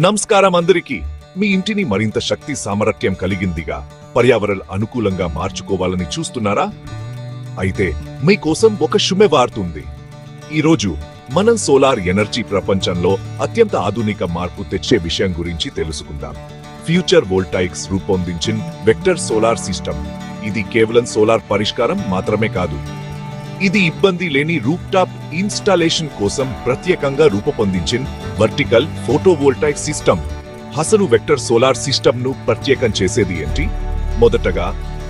నమస్కారం అందరికీ. మీ ఇంటిని మరింత శక్తి సామర్థ్యం కలిగిందిగా పర్యావరణ అనుకూలంగా మార్చుకోవాలని చూస్తున్నారా? అయితే మీకోసం ఒక శుభవార్తుంది ఈరోజు మనం సోలార్ ఎనర్జీ ప్రపంచంలో అత్యంత ఆధునిక మార్పు తెచ్చే విషయం గురించి తెలుసుకుందాం. ఫ్యూచర్ వోల్టాయిక్స్ రూపొందించిన వెక్టర్ సోలార్ సిస్టమ్. ఇది కేవలం సోలార్ పరిష్కారం మాత్రమే కాదు ఇది ఇబ్బంది లేని రూప్టాప్ ఇన్స్టాలేషన్ కోసం ప్రత్యేకంగా రూపొందించిన వర్టికల్ ఫోటోవోల్టైక్ సిస్టమ్. హసను వెక్టర్ సోలార్ సిస్టమ్ను ప్రత్యేకం చేసేది ఏంటి? మొదటగా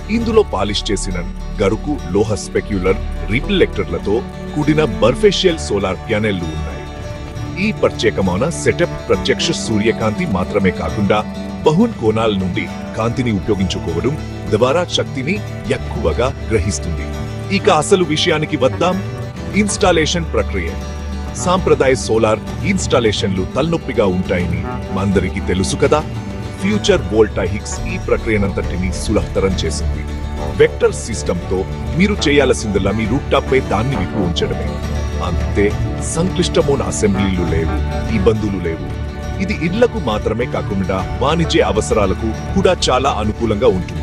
ఇందులో పాలిష్ చేసిన గరుకు లోహ స్పెక్యులర్ రిఫ్లెక్టర్లతో కూడిన బర్ఫేషియల్ సోలార్ ప్యానెళ్ళు ఉన్నాయి. ఈ ప్రత్యేకమైన సెటప్ ప్రత్యక్ష సూర్యకాంతి మాత్రమే కాకుండా బహున్ కోణాల నుండి కాంతిని ఉపయోగించుకోవడం ద్వారా శక్తిని ఎక్కువగా గ్రహిస్తుంది. ఇక అసలు విషయానికి వద్దాం. ఇన్స్టాలేషన్ ప్రక్రియ. సాంప్రదాయ సోలార్ ఇన్స్టాలేషన్లు తలనొప్పిగా ఉంటాయని అందరికీ తెలుసు కదా. ఫ్యూచర్ వోల్టాహిక్స్ ఈ ప్రక్రియనంతటిని సులభతరం చేసింది. వెక్టర్ సిస్టమ్తో మీరు చేయాల్సిందల్లా మీ రూప్టాప్పై పై దాన్ని విప్పు ఉంచడమే. అంతే సంక్లిష్టమైన అసెంబ్లీలు లేవు ఇబ్బందులు లేవు. ఇది ఇళ్ళకు మాత్రమే కాకుండా వాణిజ్య అవసరాలకు కూడా చాలా అనుకూలంగా ఉంటుంది.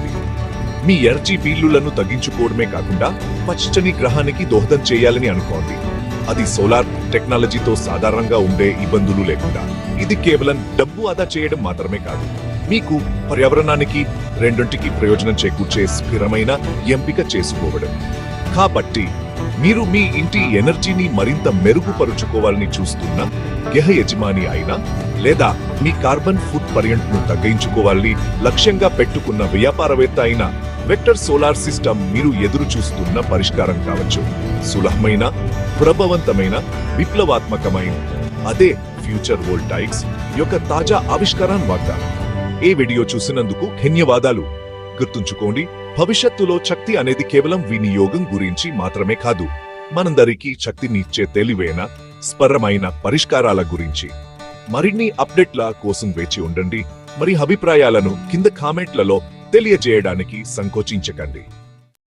మీ ఎర్జీ బిల్లులను తగ్గించుకోవడమే కాకుండా పచ్చని గ్రహానికి దోహదం చేయాలని అనుకోండి. అది సోలార్ టెక్నాలజీతో సాధారణంగా ఉండే ఇబ్బందులు లేకుండా. ఇది కేవలం డబ్బు ఆదా చేయడం మాత్రమే కాదు. మీకు పర్యావరణానికి రెండింటికి ప్రయోజనం చేకూర్చే స్థిరమైన ఎంపిక చేసుకోవడం. కాబట్టి మీరు మీ ఇంటి ఎనర్జీని మరింత మెరుగుపరుచుకోవాలని చూస్తున్న గృహ యజమాని అయినా లేదా మీ కార్బన్ ఫుట్ పర్యంట్ను తగ్గించుకోవాలని లక్ష్యంగా పెట్టుకున్న వ్యాపారవేత్త అయినా వెక్టర్ సోలార్ సిస్టమ్ మీరు ఎదురు చూస్తున్న పరిష్కారం కావచ్చు. సులభమైన ప్రభవంతమైన విప్లవాత్మకమైన అదే ఫ్యూచర్ వోల్టాయిక్స్ యొక్క తాజా ఆవిష్కరణ వాగ్దానం ఈ వీడియో చూసినందుకు ధన్యవాదాలు. గుర్తుంచుకోండి భవిష్యత్తులో శక్తి అనేది కేవలం వినియోగం గురించి మాత్రమే కాదు మనందరికీ శక్తినిచ్చే తెలివైన స్పరమైన పరిష్కారాల గురించి. మరిన్ని అప్డేట్ల కోసం వేచి ఉండండి. మరి అభిప్రాయాలను కింద కామెంట్లలో తెలియజేయడానికి సంకోచించకండి.